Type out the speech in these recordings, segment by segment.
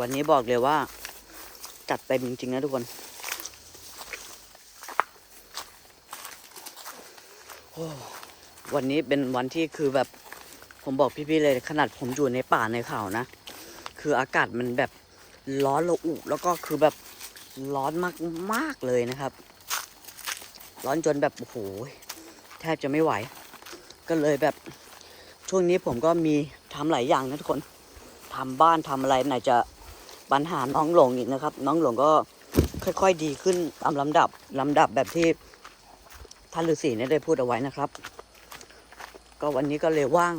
วันนี้บอกเลยว่า จัดเต็มจริงๆนะทุกคน วันนี้เป็นวันที่คือแบบผมบอกพี่ๆเลยขนาดผมอยู่ในป่าในเขานะ คืออากาศมันแบบร้อนระอุแล้วก็คือแบบร้อนมากมากๆเลยนะครับ ร้อนจนแบบโอ้โหแทบจะไม่ไหว ก็เลยแบบช่วงนี้ผมก็มีทำหลายอย่างนะทุกคนทำบ้านทำอะไรไหนจะ ปัญหาน้องหลงอีกนะครับ น้องหลงก็ค่อยๆดีขึ้นตามลำดับลำดับแบบที่ท่านฤาษีนี่ยได้พูดเอาไว้นะครับ ก็วันนี้ก็เลยว่าง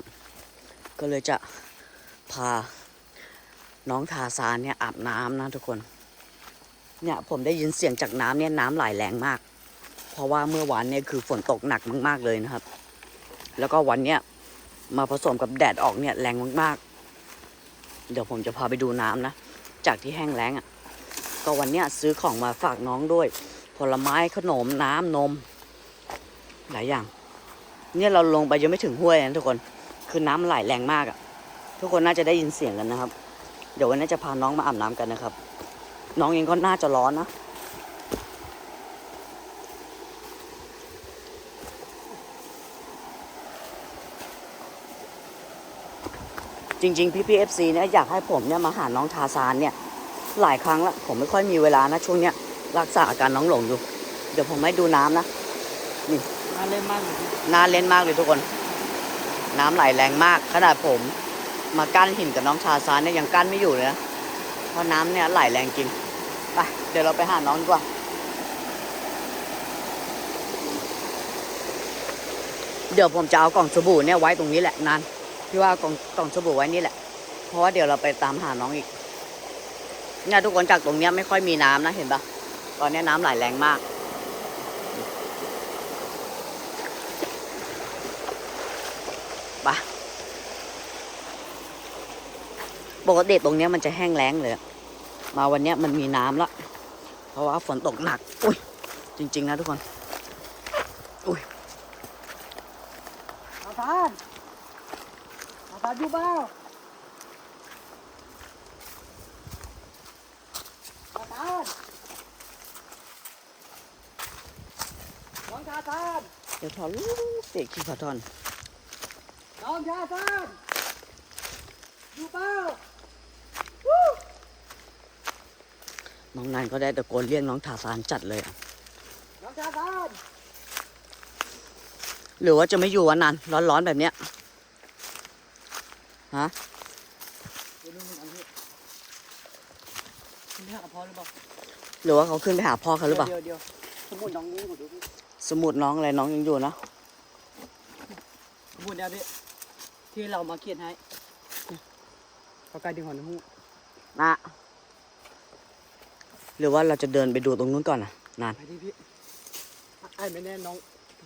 ก็เลยจะพาน้องทาซานเนี่ยอาบน้ำนะทุกคน เนี่ยผมได้ยินเสียงจากน้ำเนี่ยน้ำไหลแรงมาก เพราะว่าเมื่อวานเนี่ยคือฝนตกหนักมากๆเลยนะครับ แล้วก็วันเนี้ยมาผสมกับแดดออกเนี่ยแรงมากๆ เดี๋ยวผมจะพาไปดูน้ำนะ จากที่แห้งแล้งอะ่ะ ก็วันเนี้ยซื้อของมาฝากน้องด้วย ผลไม้ขนมน้ำนม หลายอย่าง เนี่ยเราลงไปยังไม่ถึงห้วยนะทุกคน คือน้ำไหลแรงมากอะ่ะ ทุกคนน่าจะได้ยินเสียงกันนะครับ เดี๋ยววันนี้จะพาน้องมาอาบน้ำกันนะครับ น้องเองก็น่าจะร้อนนะ จริง ๆ พี่พีเอฟซีเนี่ยอยากให้ผมเนี่ยมาหาน้องทาซานเนี่ย หลายครั้งแล้วผมไม่ค่อยมีเวลานะช่วงเนี้ยรักษาอาการน้องหลงอยู่ เดี๋ยวผมให้ดูน้ำนะน่าเล่นมากเลยพี่น่าเล่นมากเลยทุกคน น้ำไหลแรงมาก ขนาดผมมากั้นหินกับน้องทาซานเนี่ยยังกั้นไม่อยู่เลยนะเพราะน้ำเนี่ยไหลแรงจริงไปเดี๋ยวเราไปหาน้องดีกว่าเดี๋ยวผมจะเอากล่องสบู่เนี่ยไว้ตรงนี้แหละนาน พี่ว่ากล่องกล่องสบู่ไว้นี่แหละ เพราะว่าเดี๋ยวเราไปตามหาน้องอีกเนี่ยทุกคนจากตรงเนี้ยไม่ค่อยมีน้ำนะเห็นปะตอนนี้น้ำไหลแรงมากไปปกติตรงเนี้ยมันจะแห้งแล้งเลย มาวันเนี้ยมันมีน้ำละเพราะว่าฝนตกหนัก อุ้ย จริง ๆ นะทุกคนอาทาน อาทานอยู่เปล่าอาทานน้องชาทานเดี๋ยวทอลูกเสกขี้พาทอนน้องชาทานอยู่เปล่าน้องนานก็ได้ตะโกนเรียกน้องทาซานจัดเลยอะน้องชาทานหรือว่าจะไม่อยู่วันนั้นร้อนๆแบบเนี้ย ฮะเดี๋ยวดูมึงอันนี้คุณแม่กับพ่อหรือเปล่าหรือว่าเขาขึ้นไปหาพ่อเขาหรือเปล่าเดี๋ยวเดี๋ยวสมุดน้องนี้หมดดูพี่สมุดน้องอะไรน้องยังอยู่นะสมุดเนี่ยพี่ที่เรามาเขียนให้เขาใกล้ดึงหัวน้ำมูกนะหรือว่าเราจะเดินไปดูตรงนู้นก่อนนะนานไปที่พี่ไอ้ไม่แน่น้อง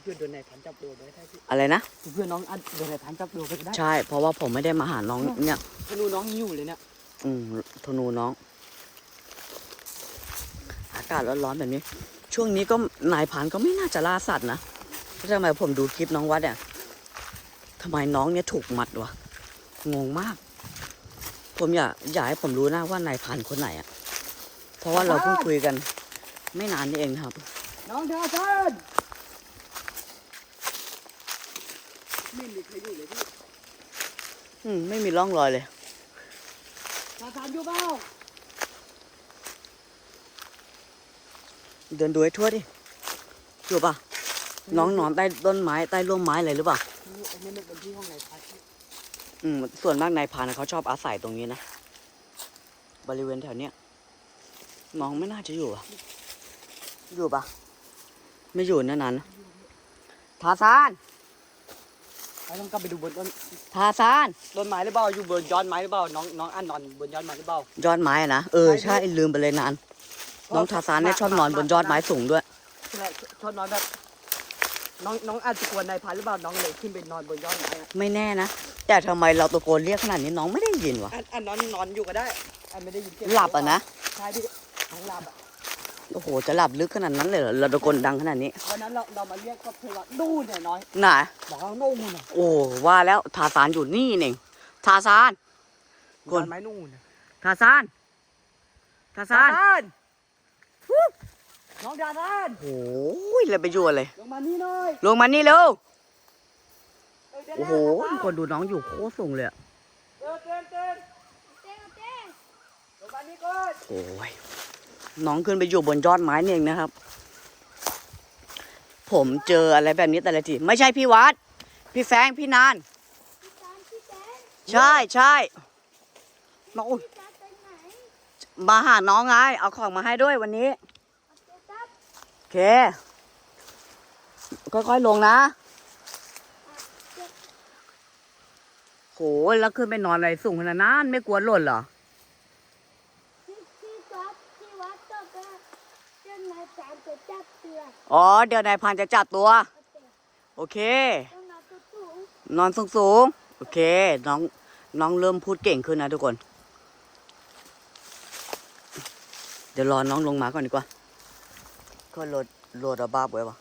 เพื่อนโดนนายพันจับโดนไปได้พี่อะไรนะ เพื่อนน้องอันโดนนายพันจับโดนไปก็ได้ใช่ เพราะว่าผมไม่ได้มาหาน้องเนี่ย ธนูน้องยังอยู่เลยเนี่ย อืมธนูน้อง อากาศร้อนๆแบบนี้ ช่วงนี้ก็นายพรานก็ไม่น่าจะล่าสัตว์นะแล้วทำไมผมดูคลิปน้องวัดเนี่ยทำไมน้องเนี่ยถูกมัดวะ งงมาก ผมอยากอยากให้ผมรู้นะว่านายพรานคนไหนอะเพราะว่าเราเพิ่งคุยกัน ไม่นานนี่เองครับ น้องชาชัน ไม่มีใครอยู่เลยพี่อืมไม่มีร่องรอยเลยชาชันอยู่เปล่าเดินดูให้ทั่วดิอยู่ปะน้องนอนใต้ต้นไม้ใต้ร่มไม้อะไรหรือเปล่าไอ้นี่มันเป็นที่ห้องนายพันอืมส่วนมากนายพรานเขาชอบอาศัยตรงนี้นะบริเวณแถวเนี้ยน้องไม่น่าจะอยู่อะอยู่ปะไม่อยู่นั่นนั้นทาซาน เราต้องกลับไปดูบนต้นทาซานต้นไม้หรือเปล่าอยู่บนยอดไม้หรือเปล่าน้องน้องอันนอนบนยอดไม้หรือเปล่า ยอดไม้อะนะเออใช่ลืมไปเลยนานน้องทาซานเนี่ยชอบนอนบนยอดไม้สูงด้วย ใช่ชอบนอนแบบน้องน้องอาจจะกลัวนายพันหรือเปล่าน้องเลยขึ้นไปนอนบนยอดไม้อะไม่แน่นะ แต่ทำไมเราตะโกนเรียกขนาดนี้น้องไม่ได้ยินวะอันอันนอนนอนอยู่ก็ได้ อันไม่ได้ยินเสียงหลับอะนะ ใช่พี่ทั้งหลับอะ โอ้โห จะหลับลึกขนาดนั้นเลยเหรอเราตะโกนดังขนาดนี้ วันนั้นเราเรามาเรียกก็เธอว่านู่นเนี่ยน้อยน่ะบอกว่านู่นน่ะโอ้ว่าแล้วทาซานอยู่นี่เองทาซานบนไม้นู่นน่ะทาซานทาซานนน้องดาซานโอ้ยเลยไปอยู่อะไรลงมานี่หน่อยลงมานี่เร็วเเดินโอ้โหน้าคนดูน้องอยู่โคตรสูงเลยอะเดินเดินเดินลงมานี่ก่อนโอ้ย น้องขึ้นไปอยู่บนยอดไม้นี่เองนะครับ ผมเจออะไรแบบนี้แต่ละทีไม่ใช่พี่วัด พี่แฟงพี่นาน ใช่ใช่น้องอุ๊ยมาหาน้องไง เอาของมาให้ด้วยวันนี้โอเค ค่อยๆลงนะโหแล้วขึ้นไปนอนอะไรสูงขนาดนั้นไม่กลัวหล่นเหรอ อ๋อ เดี๋ยวนายพันจะจับตัว โอเค นอนสูงสูงๆโอเค น้องน้องเริ่มพูดเก่งขึ้นนะทุกคน เดี๋ยวรอน้องลงมาก่อนดีกว่าก็โหลดโหลดระบาบไว้ปะ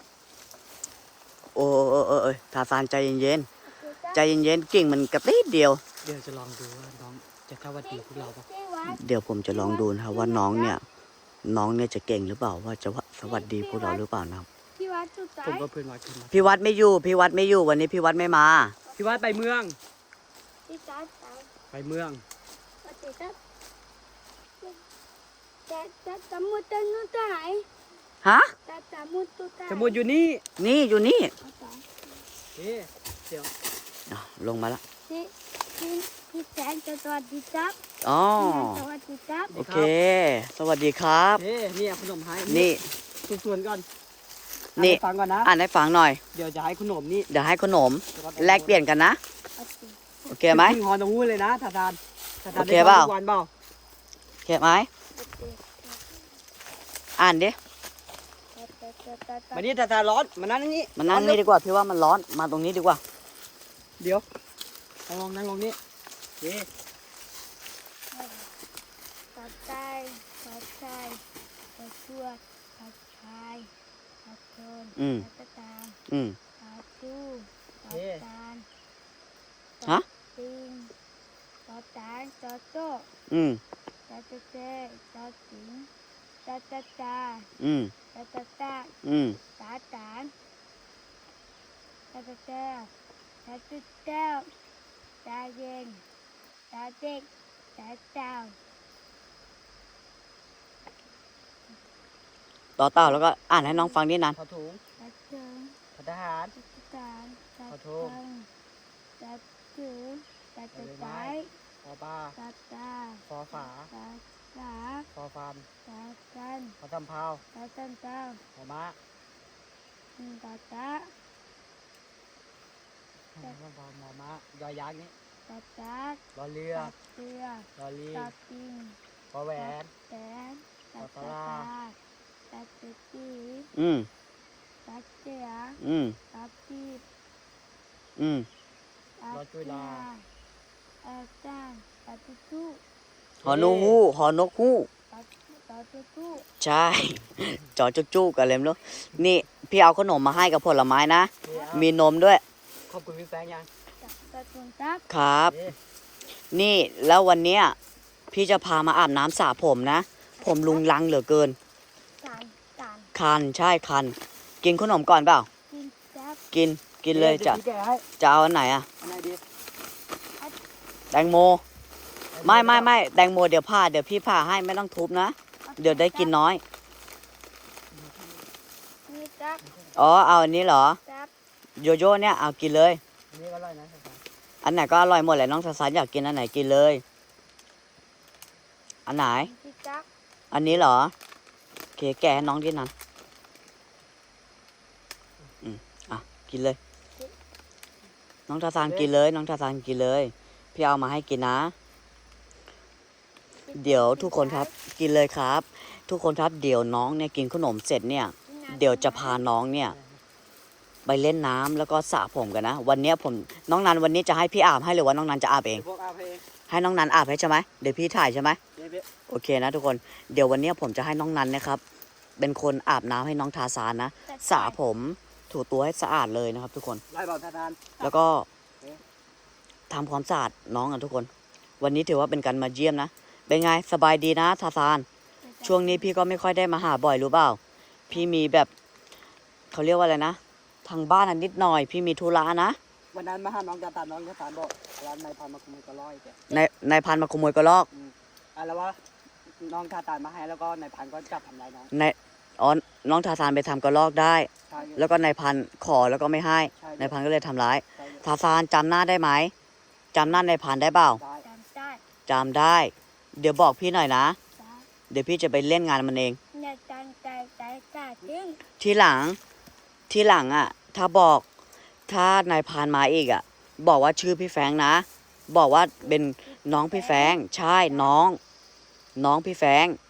โอ้เออเออเออทาซานใจเย็นๆใจเย็นๆเก่งมันกระติดเดียว เดี๋ยวจะลองดูว่าน้องจะสวัสดีพวกเราปะเดี๋ยวผมจะลองดูนะครับว่าน้องเนี่ย น้องเนี่ยจะเก่งหรือเปล่าว่าจะ สวัสดีพวกเราหรือเปล่านะครับพี่วัดสุดท้าผมยก็เพื่อนวัดขึ้นมาพี่วัดไม่อยู่พี่วัดไม่อยู่วันนี้พี่วัดไม่มา พี่วัดไปเมือง พี่ตาตายไปเมืองปฏิทัศแต่แต่สมุดตัวนู้นตัวไหนฮะแต่สมุดตัวไหนสมุดอยู่นี่ นี่อยู่นี่เอ๊ะเดี๋ยวอะลงมาละพี่พี่พี่แสนจะสวัสดีครับอ๋อพี่แสนสวัสดีครับ โอเค สวัสดีครับเอ๊ะนี่เอาขนมให้นี่ ส่วนๆก่อนนี่อ่าให้ฟังก่อนนะ อ่านให้ฟังหน่อย เดี๋ยวจะให้ขนมนี่เดี๋ยวให้ขนมแลกเปลี่ยนกันนะ โอเคโอเคไหม ขึ้นฮอนตรงนู้นเลยนะทาทานทาทานโอเคได้เปล่า ทุกวันเปล่าโอเคไหมโอเคอ่านดิแต่แต่แต่แต่แต่มานี่ทาทานร้อนมานั่งนี่มานั่งนี่ดีกว่าพี่ว่ามันร้อน มาตรงนี้ดีกว่า เดี๋ยวนั่งลงนั่งลงนี่เตัดทนอืมตัดตามอื ตัดตู้ตัดตาลฮะติงตัดตาลตัดโต๊ะอืมตาตาเตตาสิงตาตาตาอืมตาตาตาอืมตาตานตาตาเตตาตุเต้าตาเย็นตาเด็กตาเต้าต่อเต่าแล้วก็อ่านให้น้องฟังนิดนันขอถุงตาเจิงขอทหารตาตานตาขอโทเจิษงตาจือตาตาไตขอปลาตาตาขอฝาตาตาขอฟันตาตันขอทำเผาตาตันเต้าขอม้าตาตาขอทำเผาหมอม้ายอยักษ์นี่ตาตารอเรือตาเสือรอลีตาปิงขอแหวนแตนตาตา ตาตาตาตาตีอืมตาเจียอืมตาปีบอืมตาเจียตาจ้างตาตุตุหอนกฮู้หอนกฮู้ตาตาตุตุใช่ จอจุกจุกกันเลยไม่รู้นี่พี่เอาขนมมาให้กับผลไม้นะเอ๊ะมีนมด้วย ขอบคุณพี่แฟงยังตาตาตุนตับครับเอ๊ะนี่แล้ววันเนี้ยพี่จะพามาอาบน้ำสระผมนะ ผมลุงลังเหลือเกินจานจาน คันใช่คัน กินขนมก่อนเปล่า กินจับกินกินเลยจะดี๋วพี่แกะให้จะเอาอันไหนอะอันไหนดีแตงโม ไม่ไม่ไม่แตงโมเดี๋ยวผ่าเดี๋ยวพี่ผ่าให้ไม่ต้องทุบนะ เดี๋ยวได้กินน้อยนี่จับอ๋อเอาอันนี้เหรอจับโยโย่เนี่ยเอากินเลย อันนี้ก็อร่อยนะทาทานอันไหนก็อร่อยหมดแหละน้องสาสานอยากกินอันไหนกินเลย อันไหนนี่จับอันนี้เหรอโอเคแกะให้น้องที่นั่นอืมอะ กินเลย น้องทาซานกินเลย น้องทาซานกินเลย พี่เอามาให้กินนะ เดี๋ยวทุกคนครับกินเลยครับ ทุกคนครับเดี๋ยวน้องเนี่ยกินขนมเสร็จเนี่ย เดี๋ยวจะพาน้องเนี่ย ไปเล่นน้ำแล้วก็สระผมกันนะ วันเนี้ยผมน้องนันวันนี้จะให้พี่อาบให้หรือว่าน้องนันจะอาบเองเดี๋ยวพวกอาเพลงให้น้องนันอาบให้ใช่ไหมเดี๋ยวพี่ถ่ายใช่ไหม เดี๋ยวพี่โอเคนะทุกคน เดี๋ยววันเนี้ยผมจะให้น้องนันนะครับ เป็นคนอาบน้ำให้น้องทาซานนะสระผม ถูตัวให้สะอาดเลยนะครับ ทุกคนไล่บอกทาทาน แล้วก็ทำความสะอาดน้องอะทุกคน วันนี้ถือว่าเป็นการมาเยี่ยมนะ เป็นไงสบายดีนะทาซานเอช่วงนี้พี่ก็ไม่ค่อยได้มาหาบ่อยรู้เปล่า พี่มีแบบเขาเรียกว่าอะไรนะ ทางบ้านอันนิดหน่อย พี่มีธุระนะ วันนั้นมาหาน้องกระตานน้องกระตานบอกร้านนายพานมาขโมยกระร้อยแกในนายพันมาขโมยกระลอกอะแล้วว่าน้องกระตานมาให้แล้วก็นายพานก็จับทำร้ายน้อง ใน อ๋อน้องทาซานไปทำกระลอกได้ ใช่แล้วก็นายพันขอแล้วก็ไม่ให้ใช่นายพันก็เลยทำร้าย ใช่ทาซานจำหน้าได้ไหมจำหน้านายพันได้เปล่าได้จำได้จำได้ เดี๋ยวบอกพี่หน่อยนะจ้าเดี๋ยวพี่จะไปเล่นงานมันเอง ในการใจใจกาจริงทีหลังทีหลังอะ ถ้าบอกถ้านายพรานมาอีกอะ บอกว่าชื่อพี่แฟรงค์นะ บอกว่าเป็นน้องพี่แฟรงค์ใช่น้อง น้องพี่แฟรงค์ในใน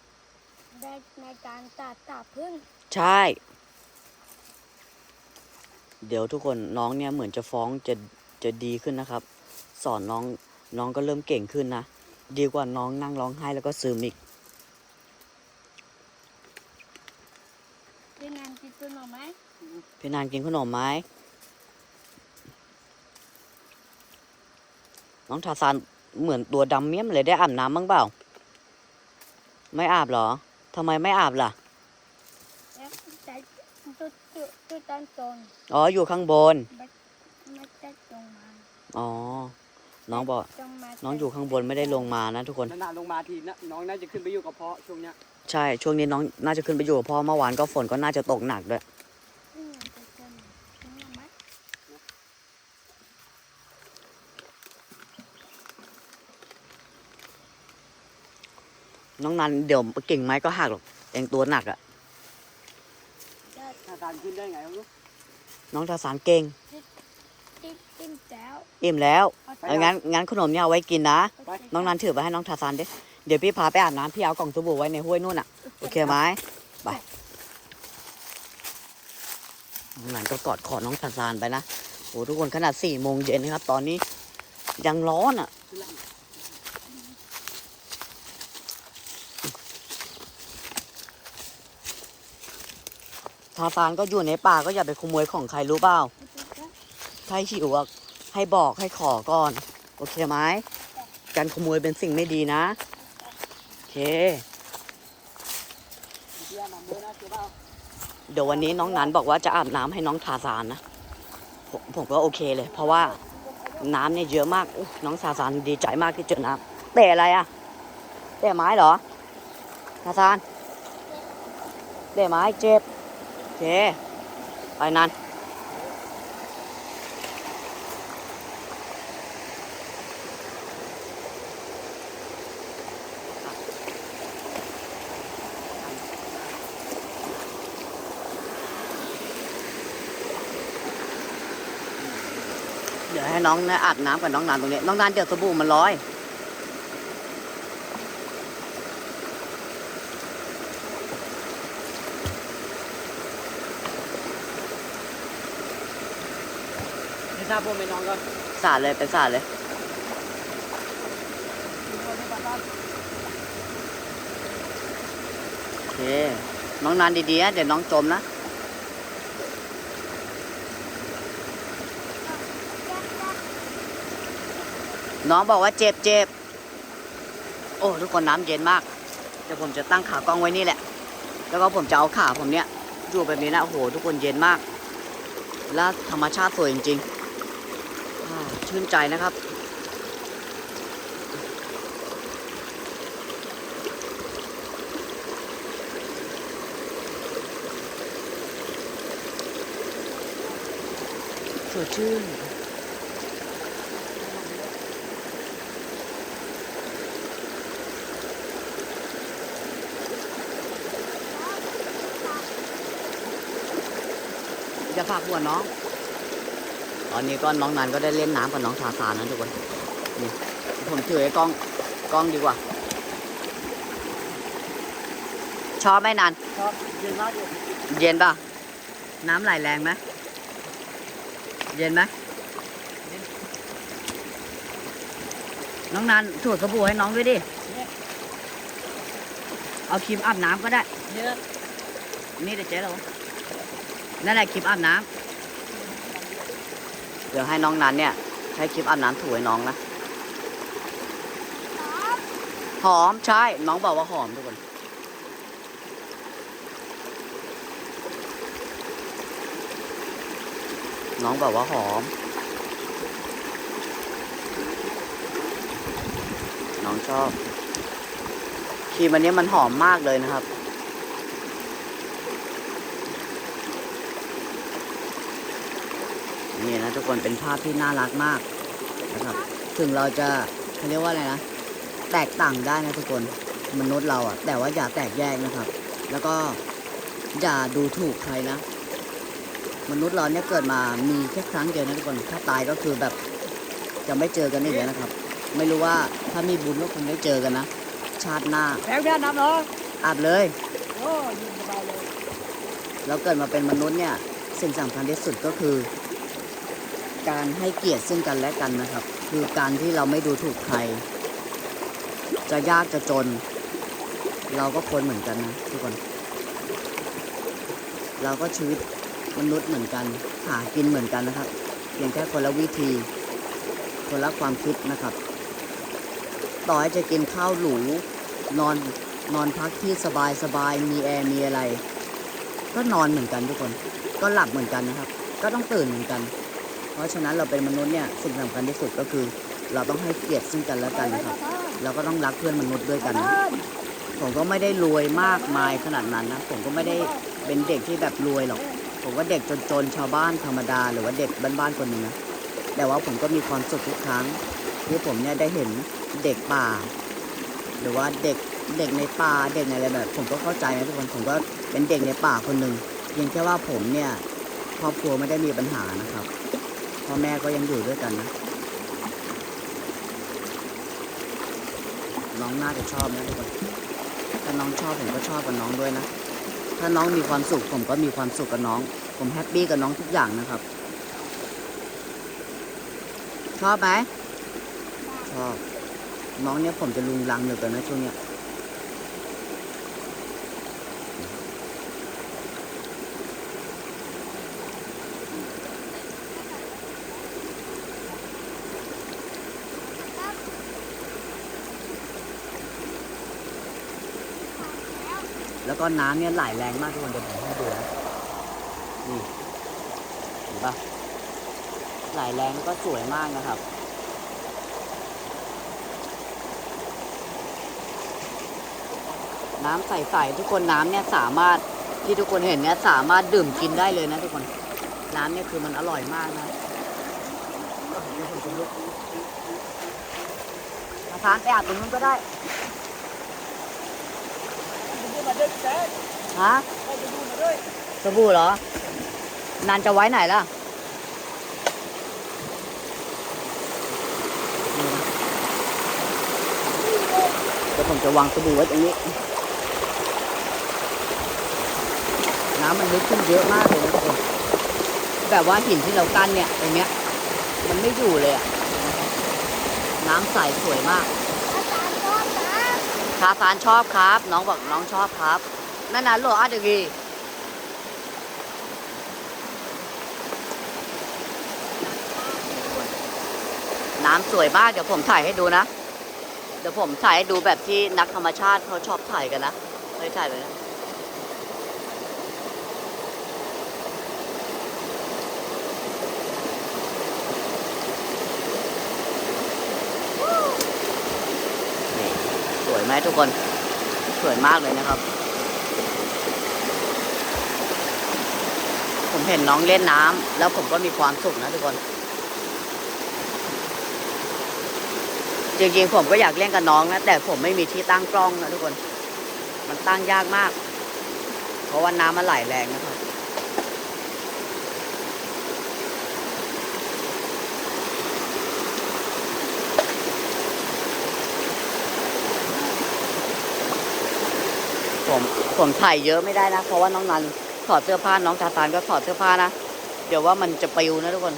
การตัดตับพึ่งใช่ เดี๋ยวทุกคนน้องเนี่ยเหมือนจะฟ้องจะจะดีขึ้นนะครับ สอนน้องน้องก็เริ่มเก่งขึ้นนะ ดีกว่าน้องนั่งร้องไห้แล้วก็ซึมอีก เป็นงานกินตัวหน่อไหมพี่นานกินขนมไหมน้องทาซานเหมือนตัวดำเมี่ยมเลยได้อาบน้ำบ้างเปล่า ไม่อาบเหรอ ทำไมไม่อาบล่ะแล้วใจตัวตัวตัวตอนตรงอ๋อ อยู่ข้างบนไม่ไม่ได้ตรงมาอ๋อ น้องบอกตรงมาน้องอยู่ข้างบนไม่ได้ลงมานะทุกคน นานๆลงมาทีนะน้องน่าจะขึ้นไปอยู่กับพ่อช่วงเนี้ย ใช่ ช่วงนี้น้องน่าจะขึ้นไปอยู่กับพ่อ เมื่อวานก็ฝนก็น่าจะตกหนักด้วย เป็นงานกินตัวหน่อกินหน่อไหม น้องนันเดี๋ยวเก่งไหมก็หักหรอกเองตัวหนักอะได้กระตานขึ้นได้ไงไม่รู้น้องทาสานเก่งติ้มติ้มแล้วอิ่มแล้วเอาเอองั้นงั้นขนมเนี่ยเอาไว้กินนะไปน้องนันถือไปให้น้องทาซานดิเดี๋ยวพี่พาไปอาบน้ำพี่เอากล่องสบู่ไว้ในห้วยนู่นอะโอเคไหมไปน้องนันก็กอดคอน้องทาซานไปนะโอ้ทุกคนขนาดสี่โมงเย็นนะครับ ตอนนี้ยังร้อนอะทาซานก็อยู่ในป่าก็อย่าไปขโมยของใครรู้เปล่าถ้าหิวอะให้บอกให้ขอก่อน โอเคไหมการขโมยเป็นสิ่งไม่ดีนะ โอเค เดี๋ยววันนี้น้องนันบอกว่าจะอาบน้ำให้น้องทาซานนะผมผมก็โอเคเลย เพราะว่าน้ำเนี่ยเยอะมากน้องทาซานดีใจมากที่เจอน้ำเตะอะไรอะเตะไม้เหรอทาซานเตะไม้เจ็บ เค ไปนันเดี๋ยวให้น้องนะอาบน้ำกับน้องนันตรงนี้ น้องนันเดี๋ยวสบู่มันลอย ไม่าบพวกแม่นองก็สาดเลยไปสาดเลยโอเค น้องนันดีๆนะเดี๋ยวน้องจมนะน้องบอกว่าเจ็บเจ็บ โอ้ ทุกคนน้ำเย็นมาก เดี๋ยวผมจะตั้งขากล้องไว้นี่แหละ แล้วก็ผมจะเอาขาผมเนี่ยอยู่แบบนี้นะ โอ้โห ทุกคนเย็นมาก แล้วธรรมชาติสวยจริงๆ ชื่นใจนะครับสดชื่นจะฝากหัวน้อง ตอนนี้ก็น้องนันก็ได้เล่นน้ำกับน้องทาซานนะทุกคนนี่ผมถือไอ้กล้องกล้องดีกว่า ชอบไหมนันชอบเย็นมากอยู่เย็นป่ะน้ำไหลแรงไหมเย็นไหมน้องนันถูดสบู่ให้น้องด้วยดิ เอาครีมอาบน้ำก็ได้เนี่ยนี่เดี๋ยวเจ๊เรานั่นแหละคลิปอาบน้ำ เดี๋ยวให้น้องนันเนี่ย ใช้คลิปอาบน้ำถูให้น้องนะ หอมใช่ น้องบอกว่าหอมทุกคน น้องบอกว่าหอม น้องชอบครีมอันนี้มันหอมมากเลยนะครับ กคนเป็นภาพที่น่ารักมากนะครับ ถึงเราจะเขาเรียกว่าอะไรนะ แตกต่างได้นะทุกคนมนุษย์เราอะแต่ว่าอย่าแตกแยกนะครับ แล้วก็อย่าดูถูกใครนะ มนุษย์เราเนี่ยเกิดมามีแค่ครั้งเดียวนะทุกคนถ้าตายก็คือแบบจะไม่เจอกันอีกแล้วนะครับ ไม่รู้ว่าถ้ามีบุญก็คงได้เจอกันนะชาติหน้าแพงแค่น้ำเนาะอาบเลยโอ้ยิงสบายเลยเราเกิดมาเป็นมนุษย์เนี่ยสิ่งสำคัญที่สุดก็คือ การให้เกียรติซึ่งกันและกันนะครับ คือการที่เราไม่ดูถูกใคร จะยากจะจน เราก็คนเหมือนกันนะทุกคน เราก็ชีวิตมนุษย์เหมือนกัน หากินเหมือนกันนะครับ เพียงแค่คนละวิธี คนละความคิดนะครับ ต่อให้จะกินข้าวหรูนอนนอนพักที่สบายสบายมีแอร์มีอะไร ก็นอนเหมือนกันทุกคน ก็หลับเหมือนกันนะครับ ก็ต้องตื่นเหมือนกัน เพราะฉะนั้นเราเป็นมนุษย์เนี่ยสิ่งสำคัญที่สุดก็คือ เราต้องให้เกียรติซึ่งกันและกันนะครับเราก็ต้องรักเพื่อนมนุษย์ด้วยกันนะผมก็ไม่ได้รวยมากมายขนาดนั้นนะผมก็ไม่ได้เป็นเด็กที่แบบรวยหรอก ผมก็เด็กจนๆชาวบ้านธรรมดา หรือว่าเด็กบ้านๆคนหนึ่งนะแต่ว่าผมก็มีความสุขทุกครั้งที่ผมเนี่ยได้เห็นเด็กป่า หรือว่าเด็กเด็กในป่าเด็กในอะไรแบบ ผมก็เข้าใจนะทุกคนผมก็เป็นเด็กในป่าคนหนึ่งเพียงแค่ว่าผมเนี่ยครอบครัวไม่ได้มีปัญหานะครับ พ่อแม่ก็ยังอยู่ด้วยกันนะ น้องน่าจะชอบนะทุกคน ถ้าน้องชอบผมก็ชอบกับน้องด้วยนะ ถ้าน้องมีความสุขผมก็มีความสุขกับน้อง ผมแฮปปี้กับน้องทุกอย่างนะครับ ชอบไหมชอบ น้องเนี่ยผมจะลุงลังเหลือเกินนะช่วงเนี้ย ก็น้ำเนี่ยไหลแรงมากทุกคนเดี๋ยวผมให้ดูนะนี่เห็นปะไหลแรงแล้วก็สวยมากนะครับน้ำใสๆทุกคนน้ำเนี่ยสามารถที่ทุกคนเห็นเนี่ยสามารถดื่มกินได้เลยนะทุกคนน้ำเนี่ยคือมันอร่อยมากนะมาทานไปอาบตรงนู้นก็ได้ ดูมาด้วยแจ๊ค ฮะสบู่เหรอ นานจะไว้ไหนล่ะ เดี๋ยวผมจะวางสบู่ไว้ตรงนี้ น้ำมันลึกขึ้นเยอะมากเลยนะทุกคนแบบว่าหินที่เรากั้นเนี่ยตรงเนี้ย มันไม่อยู่เลยอะน้ำใสสวยมาก อาจารย์ก็ตาม ทาฟานชอบครับ น้องบอกน้องชอบครับนั่นน่ะโลอาเดกีน้ำสวยมาก เดี๋ยวผมถ่ายให้ดูนะ เดี๋ยวผมถ่ายให้ดูแบบที่นักธรรมชาติเขาชอบถ่ายกันนะไม่ได้ถ่ายไปนะ นี่สวย ไหมทุกคนสวยมากเลยนะครับ ผมเห็นน้องเล่นน้ำแล้วผมก็มีความสุขนะทุกคน จริงๆผมก็อยากเล่นกับน้องนะแต่ผมไม่มีที่ตั้งกล้องนะทุกคน มันตั้งยากมาก เพราะว่าน้ำมันไหลแรงนะครับ ผมผมถ่ายเยอะไม่ได้นะ เพราะว่าน้องนันถอดเสื้อผ้าน้องทาตานก็ถอดเสื้อผ้านะ เดี๋ยวว่ามันจะปลิวนะทุกคน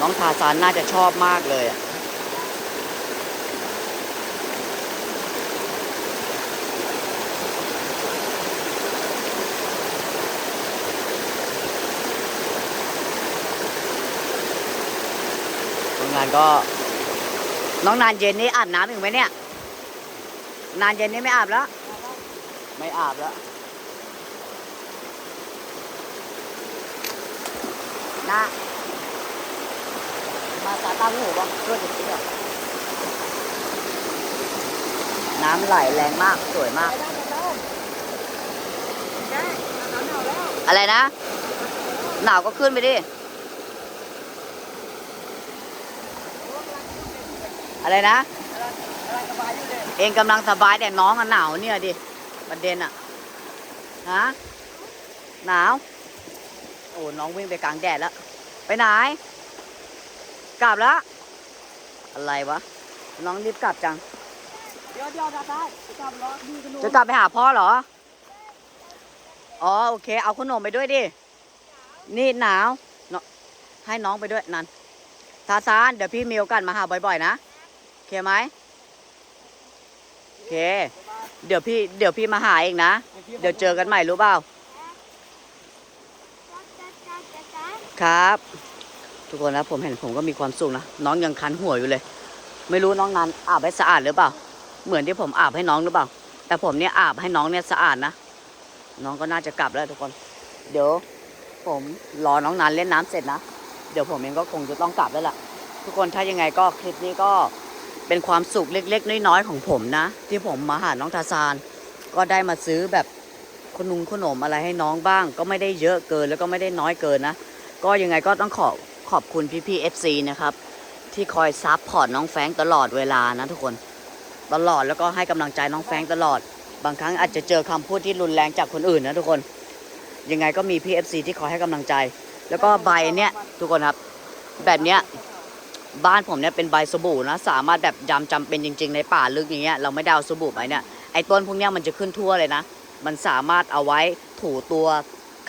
น้องทาซานน่าจะชอบมากเลยอะทำงาน ก็ น้องนานเย็นนี้อาบน้ำอีกไหมเนี่ย นานเย็นนี้ไม่อาบแล้ว ไม่อาบแล้วนะมาสาตาหูบ้างช่วยจะคิดอะน้ำไหลแรงมากสวยมากแกหนาวหนาวแล้วอะไรนะ หนาวก็ขึ้นไปดิ อะไรนะอะไรสบายอยู่เลยเองกำลังสบายแต่น้องอะหนาวเนี่ยดิประเด็นอะฮะหนาว โอ้น้องวิ่งไปกลางแดดแล้ว ไปไหน กลับแล้ว อะไรวะ น้องรีบกลับจัง เดี๋ยวเดี๋ยวได้ได้กลับรอดีกันหนูจะกลับไปหาพ่อเหรอ อ๋อโอเค เอาขนมไปด้วยดิ นี่หนาวเนอะให้น้องไปด้วยนั่นทาซาน เดี๋ยวพี่มีโอกาสมาหาบ่อยๆนะโอ เคไหมโอเค เดี๋ยวพี่เดี๋ยวพี่มาหาเองนะ เดี๋ยวเจอกันใหม่รู้เปล่า ครับ ทุกคนนะผมเห็นผมก็มีความสุขนะ น้องยังคันหัวอยู่เลย ไม่รู้น้องนันอาบให้สะอาดหรือเปล่า เหมือนที่ผมอาบให้น้องหรือเปล่า แต่ผมเนี่ยอาบให้น้องเนี่ยสะอาดนะ น้องก็น่าจะกลับแล้วทุกคน เดี๋ยวผมรอน้องนันเล่นน้ำเสร็จนะ เดี๋ยวผมเองก็คงจะต้องกลับแล้วล่ะ ทุกคนถ้ายังไงก็คลิปนี้ก็ เป็นความสุขเล็ก ๆ น้อยๆของผมนะ ที่ผมมาหาน้องทาซาน ก็ได้มาซื้อแบบขนมขนมอะไรให้น้องบ้าง ก็ไม่ได้เยอะเกินแล้วก็ไม่ได้น้อยเกินนะ ก็ยังไงก็ต้องขอขอบคุณพี่ๆ FC นะครับ ที่คอยซับพอร์ตน้องแฟงตลอดเวลานะทุกคนตลอดแล้วก็ให้กำลังใจน้องแฟงตลอด บางครั้งอาจจะเจอคำพูดที่รุนแรงจากคนอื่นนะทุกคน ยังไงก็มีพี่ FC ที่คอยให้กำลังใจ แล้วก็ใบเนี้ยทุกคนครับ แบบเนี้ย บ้านผมเนี่ยเป็นใบสบู่นะ สามารถแบบยำจำเป็นจริง ๆ ในป่าลึกอย่างเงี้ยเราไม่ได้เอาสบู่ไปเนี่ยไอ้ต้นพวกเนี้ยมันจะขึ้นทั่วเลยนะ มันสามารถเอาไว้ถูตัว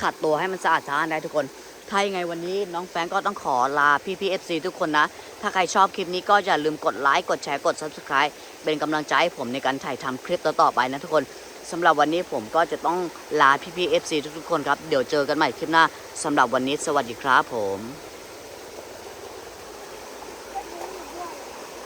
ขัดตัวให้มันสะอาดสะอานได้ทุกคนถ้ายังไงวันนี้น้องแฟงก็ต้องขอลาพี่พีเอฟซีทุกคนนะ ถ้าใครชอบคลิปนี้ก็อย่าลืมกดไลค์กดแชร์กด subscribe เป็นกำลังใจให้ผมในการถ่ายทำคลิปต่อๆไปนะทุกคนสำหรับวันนี้ผมก็จะต้องลาพี่พีเอฟซีทุกๆคนครับ เดี๋ยวเจอกันใหม่คลิปหน้าสำหรับวันนี้สวัสดีครับผม